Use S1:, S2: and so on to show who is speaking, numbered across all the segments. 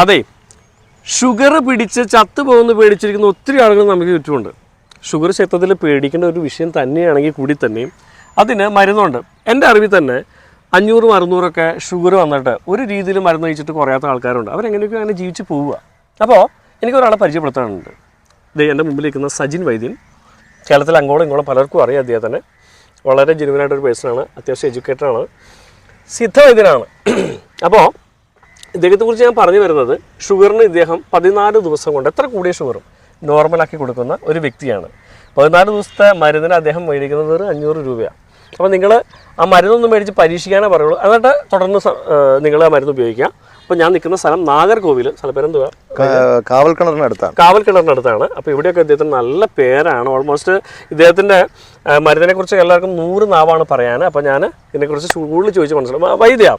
S1: അതെ ഷുഗർ പിടിച്ച് ചത്തു പോകുന്ന പേടിച്ചിരിക്കുന്ന ഒത്തിരി ആളുകൾ നമുക്ക് ചുറ്റുമുണ്ട്. ഷുഗർ ക്ഷേത്രത്തിൽ പേടിക്കേണ്ട ഒരു വിഷയം തന്നെയാണെങ്കിൽ കൂടി തന്നെയും അതിന് മരുന്നുണ്ട്. എന്റെ അറിവിൽ തന്നെ അഞ്ഞൂറും അറുന്നൂറൊക്കെ ഷുഗർ വന്നിട്ട് ഒരു രീതിയിൽ മരുന്ന് കഴിച്ചിട്ട് കുറയാത്ത ആൾക്കാരുണ്ട്. അവരെങ്ങനെയൊക്കെ അങ്ങനെ ജീവിച്ച് പോവുക. അപ്പോൾ എനിക്കൊരാളെ പരിചയപ്പെടുത്താനുണ്ട്. ഇത് എന്റെ മുമ്പിൽ നിൽക്കുന്ന സജിൻ വൈദ്യൻ. കേരളത്തിൽ അങ്ങോളം ഇങ്ങോളം പലർക്കും അറിയാം അദ്ദേഹത്തിനെ. വളരെ ജെനുവനായിട്ടൊരു പേഴ്സണാണ് അത്യാവശ്യം എഡ്യൂക്കേറ്റഡാണ് സിദ്ധവൈദ്യനാണ് അപ്പോൾ ഇദ്ദേഹത്തെ കുറിച്ച് ഞാൻ പറഞ്ഞു വരുന്നത് ഷുഗറിന് ഇദ്ദേഹം പതിനാല് ദിവസം കൊണ്ട് എത്ര കൂടിയ ഷുഗറും നോർമലാക്കി കൊടുക്കുന്ന ഒരു വ്യക്തിയാണ്. പതിനാല് ദിവസത്തെ മരുന്നിന് അദ്ദേഹം മേടിക്കുന്നത് ഒരു അഞ്ഞൂറ് രൂപയാണ് അപ്പോൾ നിങ്ങൾ ആ മരുന്നൊന്നും മേടിച്ച് പരീക്ഷിക്കാനേ പറയുള്ളൂ. എന്നിട്ട് തുടർന്ന് നിങ്ങൾ ആ മരുന്ന് ഉപയോഗിക്കുക. അപ്പോൾ ഞാൻ നിൽക്കുന്ന സ്ഥലം നാഗർകോവിൽ സ്ഥലപ്പേരെന്തുവാ
S2: കാവൽ അടുത്താണ്.
S1: കാവൽ അടുത്താണ്. അപ്പോൾ ഇവിടെയൊക്കെ ഇദ്ദേഹത്തിന് നല്ല പേരാണ്. ഓൾമോസ്റ്റ് ഇദ്ദേഹത്തിന്റെ മരുന്നിനെക്കുറിച്ച് എല്ലാവർക്കും നൂറ് നാവാണ് പറയാൻ അപ്പോൾ ഞാൻ ഇതിനെക്കുറിച്ച് കൂടുതൽ ചോദിച്ച് മനസ്സിലാവും വൈദ്യ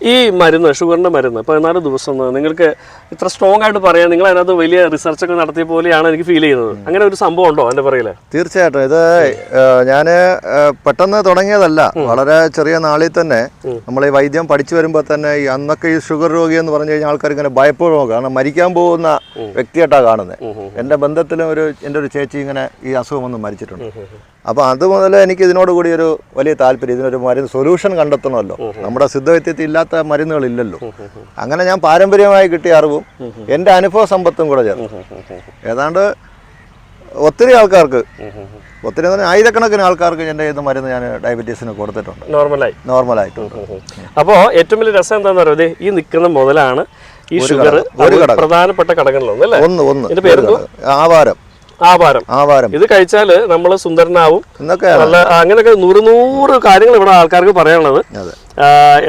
S1: ഈ മരുന്ന് ഷുഗറിന്റെ മരുന്ന് പതിനാല് ദിവസം നിങ്ങൾക്ക് ഇത്ര സ്ട്രോങ് ആയിട്ട് പറയാൻ നിങ്ങൾ അതിനകത്ത് വലിയ റിസർച്ച് ഒക്കെ നടത്തിയ പോലെയാണ് എനിക്ക് ഫീൽ ചെയ്യുന്നത്. അങ്ങനെ ഒരു സംഭവം ഉണ്ടോ എന്റെ പറയിൽ
S2: തീർച്ചയായിട്ടും. ഇത് ഞാൻ പെട്ടെന്ന് തുടങ്ങിയതല്ല. വളരെ ചെറിയ നാളിൽ തന്നെ നമ്മൾ ഈ വൈദ്യം പഠിച്ചു വരുമ്പോൾ തന്നെ ഈ അന്നൊക്കെ ഈ ഷുഗർ രോഗി എന്ന് പറഞ്ഞു കഴിഞ്ഞാൽ ആൾക്കാർ ഇങ്ങനെ ഭയപ്പെടുമോ കാരണം മരിക്കാൻ പോകുന്ന വ്യക്തിയായിട്ടാണ് കാണുന്നത്. എന്റെ ബന്ധത്തിലും ഒരു എന്റെ ഒരു ചേച്ചി ഇങ്ങനെ ഈ അസുഖം വന്ന് മരിച്ചിട്ടുണ്ട്. അപ്പോൾ അത് മുതൽ എനിക്ക് ഇതിനോട് കൂടി ഒരു വലിയ താല്പര്യം ഇതിനൊരു മരുന്ന് സൊല്യൂഷൻ കണ്ടെത്തണമല്ലോ. നമ്മുടെ സിദ്ധവൈദ്യത്തിൽ ഇല്ലാത്ത മരുന്നുകളില്ലല്ലോ അങ്ങനെ ഞാൻ പാരമ്പര്യമായി കിട്ടിയ അറിവും എന്റെ അനുഭവ സമ്പത്തും കൂടെ ചേർന്നു. ഏതാണ്ട് ഒത്തിരി ആൾക്കാർക്ക് ഒത്തിരി ആയിരക്കണക്കിന് ആൾക്കാർക്ക് എന്റെ ഇത് മരുന്ന് ഞാൻ ഡയബറ്റീസിന് കൊടുത്തിട്ടുണ്ട്.
S1: നോർമലായി
S2: നോർമലായിട്ടുണ്ട്
S1: അപ്പോൾ ഏറ്റവും വലിയ രസം എന്താണെന്ന് പറയുന്നത് ഈ നിൽക്കുന്ന മുതലാണ് ഈ ഷുഗർ
S2: ഒരു.
S1: പ്രധാനപ്പെട്ട ഘടകങ്ങളൊന്നും
S2: ഒന്ന് ഒന്ന്? ആവാരം.
S1: ആഭാരം
S2: ആവാരം.
S1: ഇത് കഴിച്ചാൽ നമ്മൾ സുന്ദരനാവും.
S2: എന്നൊക്കെ
S1: നല്ല അങ്ങനെയൊക്കെ നൂറ് നൂറ് കാര്യങ്ങൾ ഇവിടെ ആൾക്കാർക്ക് പറയാനുള്ളത്.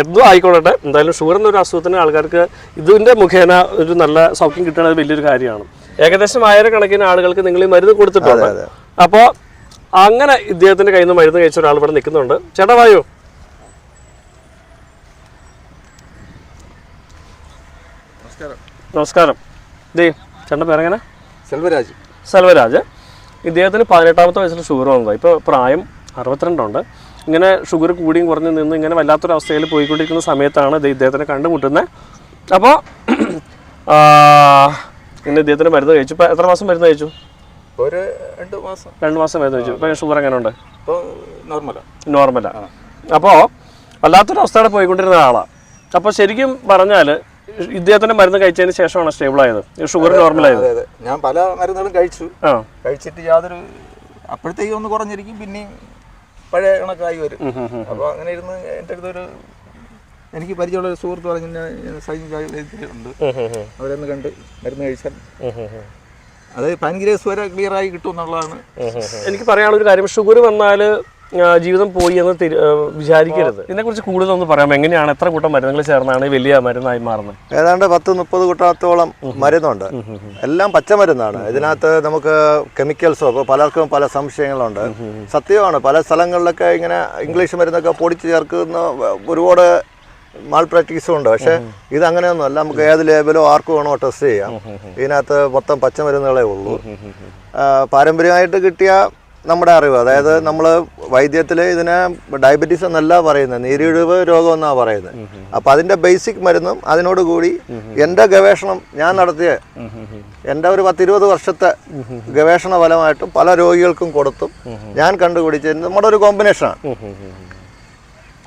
S1: എന്തോ ആയിക്കോട്ടെ എന്തായാലും ഷുഗർ എന്നൊരു അസുഖത്തിന് ആൾക്കാർക്ക് ഇതിന്റെ മുഖേന ഒരു നല്ല സൗഖ്യം കിട്ടുന്നത് വലിയൊരു കാര്യമാണ്. ഏകദേശം ആയിരക്കണക്കിന് ആളുകൾക്ക് നിങ്ങൾ ഈ മരുന്ന് കൊടുത്തിട്ടുണ്ട്. അപ്പോൾ അങ്ങനെ ഇദ്ദേഹത്തിന്റെ കയ്യിൽ നിന്ന് മരുന്ന് കഴിച്ച ഒരാൾ ഇവിടെ നിൽക്കുന്നുണ്ട്. ചേട്ടാ വായോ? നമസ്കാരം. ദേ ചേട്ടന്റെ പേരെങ്ങനെ?
S3: സെൽവരാജ്.
S1: സെൽവരാജ് ഇദ്ദേഹത്തിന് പതിനെട്ടാമത്തെ വയസ്സിൽ ഷുഗർ വന്നതാണ് ഇപ്പോൾ പ്രായം അറുപത്തിരണ്ടുണ്ട്. ഇങ്ങനെ ഷുഗർ കൂടിയും കുറഞ്ഞു നിന്ന് ഇങ്ങനെ വല്ലാത്തൊരു അവസ്ഥയിൽ പോയിക്കൊണ്ടിരിക്കുന്ന സമയത്താണ് ഇത് ഇദ്ദേഹത്തിനെ കണ്ടുമുട്ടുന്നത് അപ്പോൾ ഇങ്ങനെ ഇദ്ദേഹത്തിന് മരുന്ന് കഴിച്ചു. ഇപ്പോൾ എത്ര മാസം മരുന്ന് കഴിച്ചു?
S3: ഒരു രണ്ട് മാസം.
S1: രണ്ട് മാസം മരുന്ന് കഴിച്ചു. ഇപ്പോൾ ഷുഗർ എങ്ങനെ ഉണ്ട്
S3: ഇപ്പോൾ നോർമലാണ്
S1: നോർമലാണ് അപ്പോൾ വല്ലാത്തൊരു അവസ്ഥയുടെ പോയിക്കൊണ്ടിരുന്ന ആളാണ് അപ്പോൾ ശരിക്കും പറഞ്ഞാൽ ഇദ്ദേഹത്തിന്റെ മരുന്ന് കഴിച്ചതിന് ശേഷമാണ് സ്റ്റേബിൾ ആയത്? ഷുഗർ
S3: നോർമൽ ആയത്? ഞാൻ പല മരുന്നുകളും കഴിച്ചു. കഴിച്ചിട്ട് യാതൊരു അപ്പോഴത്തേക്കും ഒന്ന് കുറഞ്ഞിരിക്കും പിന്നെയും പഴയ കണക്കായി വരും. അപ്പോൾ അങ്ങനെ ഇരുന്ന് എന്റെ അടുത്തൊരു എനിക്ക് പരിചയമുള്ള ഒരു സുഹൃത്ത് പറഞ്ഞു
S1: ഉം.
S3: അവരൊന്ന് കണ്ട് മരുന്ന് കഴിച്ചാൽ. അത് പാൻഗ്രിയസ് വരെ ക്ലിയർ ആയി കിട്ടും എന്നുള്ളതാണ്.
S1: എനിക്ക് പറയാനുള്ള ഒരു കാര്യം ഷുഗർ വന്നാൽ ജീവിതം പോയി എന്ന് വിചാരിക്കരുത് ഇതിനെ വിചാരിക്കരുത്. ഇതിനെക്കുറിച്ച് കൂടുതലൊന്ന് പറയാം എങ്ങനെയാണ് എത്ര കൂട്ടം മരുന്നുകൾ ചേർന്നാണ് വലിയ മരുന്നായി മാറുന്നത്?
S2: ഏതാണ്ട് പത്ത് മുപ്പത് കൂട്ടത്തോളം മരുന്നുണ്ട്. എല്ലാം പച്ചമരുന്നാണ്. ഇതിനകത്ത് നമുക്ക് കെമിക്കൽസോ പലർക്കും പല സംശയങ്ങളുണ്ട്. സത്യമാണ് പല സ്ഥലങ്ങളിലൊക്കെ ഇങ്ങനെ ഇംഗ്ലീഷ് മരുന്നൊക്കെ പൊടിച്ച് ചേർക്കുന്ന ഒരുപാട് മാൾ പ്രാക്ടീസും ഉണ്ട്. പക്ഷെ ഇത് അങ്ങനെയൊന്നുമല്ല നമുക്ക് ഏത് ലേബലോ ആർക്കും വേണോ ടെസ്റ്റ് ചെയ്യാം. ഇതിനകത്ത് മൊത്തം പച്ചമരുന്നുകളേ ഉള്ളൂ. പാരമ്പര്യമായിട്ട് കിട്ടിയ നമ്മുടെ അറിവ്. അതായത് നമ്മൾ വൈദ്യത്തിൽ ഇതിനെ ഡയബറ്റീസ് എന്നല്ല പറയുന്നത് നീരിഴിവ് രോഗം എന്നാണ് പറയുന്നത്. അപ്പം അതിന്റെ ബേസിക് മരുന്നും അതിനോട് കൂടി എന്റെ ഗവേഷണം ഞാൻ നടത്തിയ എന്റെ ഒരു പത്തിരുപത് വർഷത്തെ ഗവേഷണ ഫലമായിട്ടും പല രോഗികൾക്കും കൊടുത്തും ഞാൻ കണ്ടുപിടിച്ച നമ്മുടെ ഒരു കോമ്പിനേഷനാണ്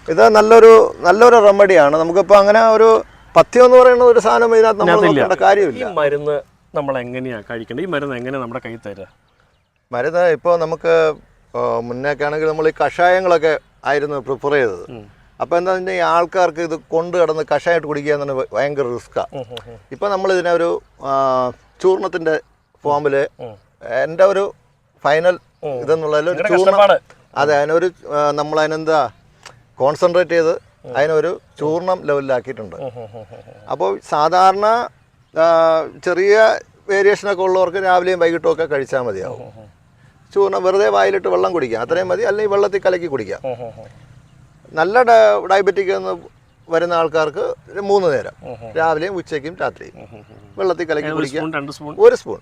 S2: ഇത് നല്ലൊരു നല്ലൊരു റെമഡിയാണ് നമുക്കിപ്പോൾ അങ്ങനെ ഒരു പഥ്യം എന്ന് പറയുന്ന ഒരു സാധനം ഇതിനകത്ത് നമ്മൾ. നോക്കേണ്ട കാര്യമില്ല.
S1: ഈ മരുന്ന് നമ്മൾ എങ്ങനെയാണ് കഴിക്കേണ്ടത്? ഈ മരുന്ന് എങ്ങനെ നമ്മുടെ കയ്യിൽ തരിക
S2: മരുന്ന് ഇപ്പോൾ നമുക്ക് ആ, മുന്നേക്കെ ആണെങ്കിൽ നമ്മൾ ഈ കഷായങ്ങളൊക്കെ ആയിരുന്നു പ്രിഫർ ചെയ്തത്. അപ്പോൾ എന്താ വെച്ചാൽ ഈ ആൾക്കാർക്ക് ഇത് കൊണ്ട് കിടന്ന് കഷായമായിട്ട് കുടിക്കുക എന്ന് പറഞ്ഞാൽ ഭയങ്കര റിസ്ക്കാണ് ഇപ്പോൾ നമ്മൾ ഇതിനെ ഒരു ചൂർണത്തിന്റെ ചൂർണത്തിന്റെ ഫോമിൽ എന്റെ ഒരു ഫൈനൽ ഇതെന്നുള്ള ഒരു ചൂർണം അതെ അതിനൊരു നമ്മൾ അതിനെന്താ കോൺസെൻട്രേറ്റ് ചെയ്ത് അതിനൊരു ചൂർണം ലെവലിലാക്കിയിട്ടുണ്ട് അപ്പോൾ സാധാരണ ചെറിയ ചെറിയ വേരിയേഷനൊക്കെ ഉള്ളവർക്ക് രാവിലെയും വൈകിട്ടും ഒക്കെ കഴിച്ചാൽ മതിയാവും. ചൂർണം വെറുതെ വായിലിട്ട് വെള്ളം കുടിക്കാം. അത്രയും മതി. അല്ലെങ്കിൽ വെള്ളത്തിൽ കലക്കി കുടിക്കാം. നല്ല ഡയബറ്റിക് എന്ന് വരുന്ന ആൾക്കാർക്ക് മൂന്ന് നേരം. രാവിലെയും ഉച്ചയ്ക്കും രാത്രിയും. വെള്ളത്തിൽ കലക്കി കുടിക്കാം. ഒരു സ്പൂൺ.
S1: ഒരു സ്പൂൺ.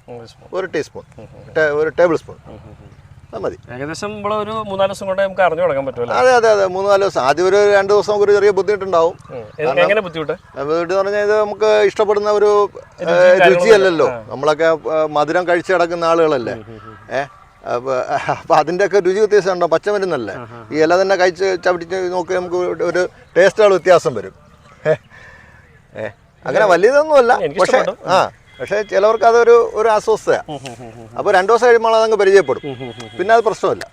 S2: ഒരു ടീസ്പൂൺ. ഒരു ടേബിൾ സ്പൂൺ. അത് മതി.
S1: ഏകദേശം നമ്മൾ ഒരു മൂന്നാൽ ദിവസം കൊണ്ട് നമുക്ക് അറിഞ്ഞു തുടങ്ങാൻ പറ്റുമല്ലോ.
S2: അതെ അതെ അതെ. മൂന്ന് നാല് ദിവസം. ആദ്യം ഒരു രണ്ട് ദിവസം നമുക്ക് ഒരു ചെറിയ ബുദ്ധിമുട്ടുണ്ടാവും.
S1: എങ്ങനെ ബുദ്ധിമുട്ട്?
S2: ബുദ്ധിമുട്ട് പറഞ്ഞാൽ ഇത് നമുക്ക് ഇഷ്ടപ്പെടുന്ന ഒരു രുചിയല്ലല്ലോ. നമ്മളൊക്കെ മധുരം കഴിച്ചു കിടക്കുന്ന ആളുകളല്ലേ? ഏഹ് അപ്പൊ അതിന്റെ ഒക്കെ രുചി വ്യത്യാസം ഉണ്ടോ? പച്ചമരുന്നല്ലേ? ഈ ഇല തന്നെ കഴിച്ച് ചവിട്ടിച്ച് നോക്കി നമുക്ക് ഒരു ടേസ്റ്റുകൾ വ്യത്യാസം വരും. അങ്ങനെ വലിയതൊന്നുമല്ല. പക്ഷേ ആ പക്ഷേ ചിലവർക്ക് അതൊരു ഒരു അസ്വസ്ഥയാണ് അപ്പോൾ രണ്ടു ദിവസം കഴിയുമ്പോൾ അതങ്ങ് പരിചയപ്പെടും. പിന്നെ അത് പ്രശ്നമില്ല.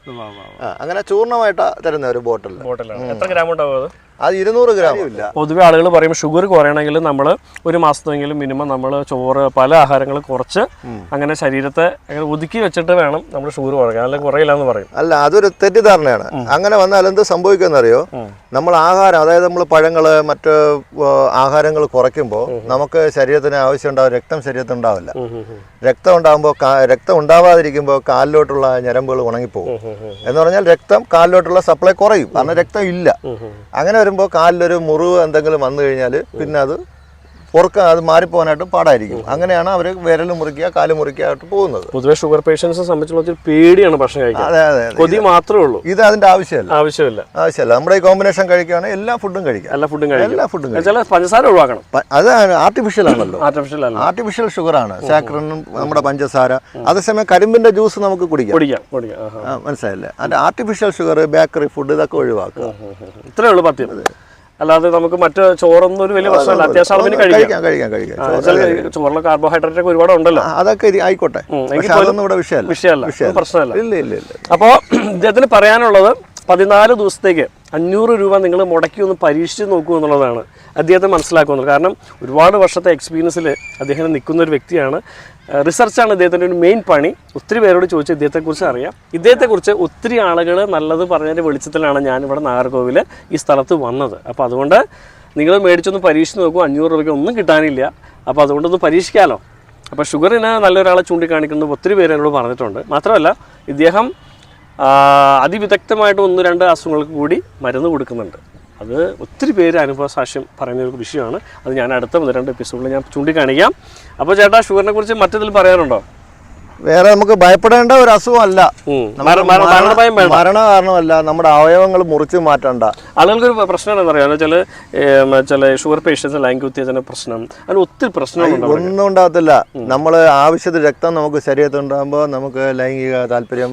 S2: അങ്ങനെ ചൂർണമായിട്ടാ തരുന്ന ഒരു ബോട്ടിൽ
S1: എത്ര ഗ്രാം ഉണ്ടാവും അത്
S2: ഇരുന്നൂറ് ഗ്രാം. ഇല്ല
S1: പൊതുവെ ആളുകൾ പറയും ഷുഗർ കുറയണമെങ്കിൽ നമ്മൾ ഒരു മാസത്തെങ്കിലും മിനിമം നമ്മൾ ചോറ് പല ആഹാരങ്ങൾ കുറച്ച് അങ്ങനെ ശരീരത്തെ അങ്ങനെ ഒതുക്കി വെച്ചിട്ട് വേണം നമ്മൾ ഷുഗർ കുറയ്ക്കാൻ. അല്ലെങ്കിൽ കുറയില്ല എന്ന് പറയും.
S2: അല്ല അതൊരു തെറ്റിദ്ധാരണയാണ്. അങ്ങനെ വന്നാൽ എന്ത് സംഭവിക്കുമെന്നറിയോ? നമ്മൾ ആഹാരം അതായത് നമ്മൾ പഴങ്ങൾ മറ്റ് ആഹാരങ്ങൾ കുറയ്ക്കുമ്പോൾ നമുക്ക് ശരീരത്തിന് ആവശ്യം ഉണ്ടാവും രക്തം ശരീരത്തിൽ ഉണ്ടാവില്ല. രക്തം ഉണ്ടാകുമ്പോൾ രക്തം ഉണ്ടാവാതിരിക്കുമ്പോൾ കാലിലോട്ടുള്ള ഞരമ്പുകൾ ഉണങ്ങിപ്പോകും എന്ന് പറഞ്ഞാൽ രക്തം കാലിലോട്ടുള്ള സപ്ലൈ കുറയും. കാരണം രക്തം ഇല്ല. അങ്ങനെ വരുമ്പോൾ കാലിലൊരു മുറിവ് എന്തെങ്കിലും വന്നു കഴിഞ്ഞാൽ പിന്നെ അത് പൊറുക്കാൻ അത് മാറിപ്പോകാനായിട്ട് പാടായിരിക്കും. അങ്ങനെയാണ് അവർ വിരൽ മുറിക്കുക കാൽ മുറിക്കുക ആയിട്ട് പോകുന്നത്.
S1: പൊതുവെ ഷുഗർ പേഷ്യൻസിനെ സംബന്ധിച്ചുള്ള പേടിയാണ് ഭക്ഷണം കഴിക്കാൻ.
S2: അതെ അതെ.
S1: കൊതി മാത്രമേ ഉള്ളൂ.
S2: ഇത് അതിന്റെ ആവശ്യമല്ല.
S1: ആവശ്യമില്ല.
S2: ആവശ്യമല്ല. നമ്മുടെ ഈ കോമ്പിനേഷൻ കഴിക്കുകയാണെങ്കിൽ എല്ലാ ഫുഡും കഴിക്കാം.
S1: എല്ലാ ഫുഡും
S2: എല്ലാ ഫുഡും
S1: പഞ്ചസാര ഒഴിവാക്കണം.
S2: അത് ആർട്ടിഫിഷ്യൽ ആണല്ലോ.
S1: ആർട്ടിഫിഷ്യൽ
S2: ആർട്ടിഫിഷ്യൽ ഷുഗർ ആണ്. സാക്രനും നമ്മുടെ പഞ്ചസാര. അതേസമയം കരിമ്പിന്റെ ജ്യൂസ് നമുക്ക് കുടിക്കാം.
S1: കുടിക്കാം കുടിക്കാം.
S2: മനസ്സിലായില്ലേ? അതിന്റെ ആർട്ടിഫിഷ്യൽ ഷുഗർ ബേക്കറി ഫുഡ് ഇതൊക്കെ ഒഴിവാക്കുക.
S1: ഇത്രയേ ഉള്ളൂ പത്യം അല്ലാതെ നമുക്ക് മറ്റ് ചോറൊന്നും ഒരു വലിയ പ്രശ്നമല്ല. അത്യാവശ്യം അളവിന് കഴിക്കാം.
S2: കഴിക്കാം കഴിക്കാം
S1: ചോറിലെ കാർബോഹൈഡ്രേറ്റ് ഒക്കെ ഒരുപാട് ഉണ്ടല്ലോ.
S2: അതൊക്കെ ആയിക്കോട്ടെ. വിഷയമല്ല.
S1: വിഷയമല്ല. പ്രശ്നമല്ല.
S2: ഇല്ല ഇല്ല ഇല്ല
S1: അപ്പോൾ ഇദ്ദേഹത്തിന് പറയാനുള്ളത് പതിനാല് ദിവസത്തേക്ക് അഞ്ഞൂറ് രൂപ നിങ്ങൾ മുടക്കി ഒന്ന് പരീക്ഷിച്ച് നോക്കൂ എന്നുള്ളതാണ് അദ്ദേഹത്തെ മനസ്സിലാക്കുന്നത്. കാരണം ഒരുപാട് വർഷത്തെ എക്സ്പീരിയൻസിൽ അദ്ദേഹം നിൽക്കുന്ന ഒരു വ്യക്തിയാണ്. റിസർച്ചാണ് ഇദ്ദേഹത്തിന്റെ ഒരു മെയിൻ പണി. ഒത്തിരി പേരോട് ചോദിച്ച് ഇദ്ദേഹത്തെക്കുറിച്ച് അറിയാം. ഇദ്ദേഹത്തെക്കുറിച്ച് ഒത്തിരി ആളുകൾ നല്ലത് പറഞ്ഞതിന്റെ വെളിച്ചത്തിലാണ് ഞാനിവിടെ നാഗർകോവിൽ ഈ സ്ഥലത്ത് വന്നത്. അപ്പോൾ അതുകൊണ്ട് നിങ്ങൾ മേടിച്ചൊന്ന് പരീക്ഷിച്ച് നോക്കൂ. അഞ്ഞൂറ് രൂപയ്ക്ക് ഒന്നും കിട്ടാനില്ല. അപ്പോൾ അതുകൊണ്ടൊന്ന് പരീക്ഷിക്കാമല്ലോ അപ്പോൾ ഷുഗറിന് നല്ലൊരാളെ ചൂണ്ടിക്കാണിക്കുന്നത് ഒത്തിരി പേര് എന്നോട് പറഞ്ഞിട്ടുണ്ട്. മാത്രമല്ല ഇദ്ദേഹം അതിവിദഗ്ധമായിട്ട് ഒന്ന് രണ്ട് അസുഖങ്ങൾക്ക് കൂടി മരുന്ന് കൊടുക്കുന്നുണ്ട്. അത് ഒത്തിരി പേര് അനുഭവ സാക്ഷ്യം പറയുന്ന ഒരു വിഷയമാണ്. അത് ഞാൻ അടുത്ത ഒന്ന് രണ്ട് എപ്പിസോഡിൽ ഞാൻ ചൂണ്ടിക്കാണിക്കാം. അപ്പോൾ ചേട്ടാ ഷുഗറിനെ കുറിച്ച് മറ്റെന്തെങ്കിലും പറയാനുണ്ടോ
S2: വേറെ നമുക്ക് ഭയപ്പെടേണ്ട ഒരു അസുഖമല്ല. മരണ കാരണമല്ല നമ്മുടെ അവയവങ്ങൾ മുറിച്ച് മാറ്റണ്ട.
S1: ആളുകൾക്ക് ഒരു പ്രശ്നം എന്താ ചില ചില ഷുഗർ പേഷ്യൻസ് ലൈംഗിക ഉത്തേജന പ്രശ്നം. അതിന് ഒത്തിരി പ്രശ്നങ്ങൾ
S2: ഒന്നും ഉണ്ടാകത്തില്ല. നമ്മൾ ആവശ്യത്തിൽ രക്തം നമുക്ക് ശരീരത്തിൽ ഉണ്ടാകുമ്പോൾ നമുക്ക് ലൈംഗിക താല്പര്യം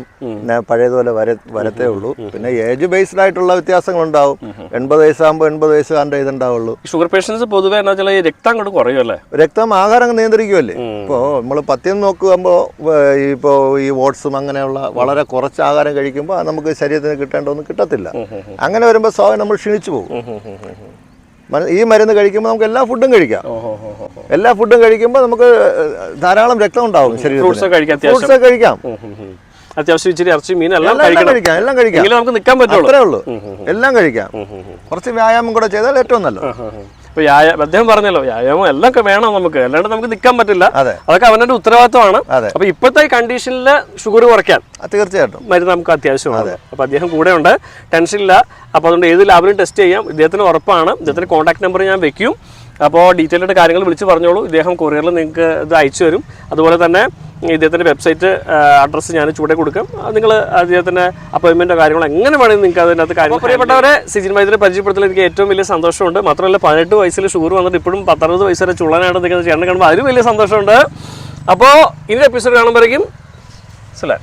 S2: പഴയതുപോലെ വര വരത്തേ ഉള്ളൂ. പിന്നെ ഏജ് ബേസ്ഡ് ആയിട്ടുള്ള വ്യത്യാസങ്ങൾ ഉണ്ടാവും. എൺപത് വയസ്സാകുമ്പോൾ എൺപത് വയസ്സുകാരന്റെ ഇതുണ്ടാവുള്ളൂ.
S1: ഷുഗർ പേഷ്യൻസ് പൊതുവേ എന്നാ വെച്ചാൽ രക്തം അങ്ങോട്ട് കുറയുമല്ലേ?
S2: രക്തം ആഹാരം നിയന്ത്രിക്കുമല്ലേ ഇപ്പോൾ നമ്മൾ പത്യം നോക്കുമ്പോൾ ഇപ്പോൾ ഈ ഓട്സും അങ്ങനെയുള്ള വളരെ കുറച്ച് ആഹാരം കഴിക്കുമ്പോൾ അത് നമുക്ക് ശരീരത്തിന് കിട്ടേണ്ടതൊന്നും കിട്ടത്തില്ല. അങ്ങനെ വരുമ്പോൾ സ്വാഭാവികം നമ്മൾ ക്ഷീണിച്ചു പോകും. ഈ മരുന്ന് കഴിക്കുമ്പോൾ നമുക്ക് എല്ലാ ഫുഡും കഴിക്കാം. എല്ലാ ഫുഡും കഴിക്കുമ്പോൾ നമുക്ക് ധാരാളം രക്തം ഉണ്ടാവും
S1: ഫ്രൂട്ട്സ്
S2: കഴിക്കാം.
S1: അത്യാവശ്യം. ഇച്ചിരി ഇറച്ചി മീൻ എല്ലാം
S2: കഴിക്കാം എല്ലാം കഴിക്കാം.
S1: നമുക്ക് നിൽക്കാൻ പറ്റുള്ളൂ.
S2: എല്ലാം കഴിക്കാം. കുറച്ച് വ്യായാമം കൂടെ ചെയ്താൽ ഏറ്റവും നല്ലത്.
S1: ഇപ്പൊ അദ്ദേഹം പറഞ്ഞല്ലോ വ്യായാമം എല്ലാം ഒക്കെ വേണം നമുക്ക് അല്ലാണ്ട് നമുക്ക് നിൽക്കാൻ പറ്റില്ല. അതൊക്കെ അവന്റെ ഉത്തരവാദിത്തമാണ്. അപ്പൊ ഇപ്പോഴത്തെ കണ്ടീഷനിൽ ഷുഗർ കുറയ്ക്കാൻ
S2: തീർച്ചയായിട്ടും. മരുന്ന്
S1: നമുക്ക് അത്യാവശ്യമാണ്. അപ്പൊ അദ്ദേഹം കൂടെ ഉണ്ട് ടെൻഷൻ ഇല്ല അപ്പൊ അതുകൊണ്ട് ഏത് ലാബിലും ടെസ്റ്റ് ചെയ്യാം. ഇദ്ദേഹത്തിന് ഉറപ്പാണ്. ഇദ്ദേഹത്തിന്റെ കോൺടാക്ട് നമ്പർ ഞാൻ വെക്കും. അപ്പോൾ ഡീറ്റെയിൽ ആയിട്ട് കാര്യങ്ങൾ വിളിച്ച് പറഞ്ഞോളൂ. ഇദ്ദേഹം കൊറിയറിൽ നിങ്ങൾക്ക് ഇത് അയച്ചു തരും. അതുപോലെ തന്നെ ഇദ്ദേഹത്തിന്റെ വെബ്സൈറ്റ് അഡ്രസ്സ് ഞാൻ ചൂടെ കൊടുക്കും. നിങ്ങൾ അദ്ദേഹത്തിന്റെ അപ്പോയിൻമെന്റോ കാര്യങ്ങളോ എങ്ങനെ വേണമെങ്കിൽ നിങ്ങൾക്ക് അതിനകത്ത് കാര്യങ്ങൾ പ്രിയപ്പെട്ടവരെ സിജിൻ മൈദിനെ പരിചയപ്പെടുത്തൽ എനിക്ക് ഏറ്റവും വലിയ സന്തോഷമുണ്ട്. മാത്രമല്ല പതിനെട്ട് വയസ്സിൽ ഷുഗർ വന്നിട്ട് ഇപ്പോഴും പത്തറുപത് വയസ്സ് വരെ ചുള്ളനായിട്ട് നിൽക്കുന്ന ചേട്ടനെ കാണുമ്പോൾ അതിലും വലിയ സന്തോഷമുണ്ട്. അപ്പോൾ ഇനി എപ്പിസോഡ് കാണുമ്പോഴേക്കും സലാം.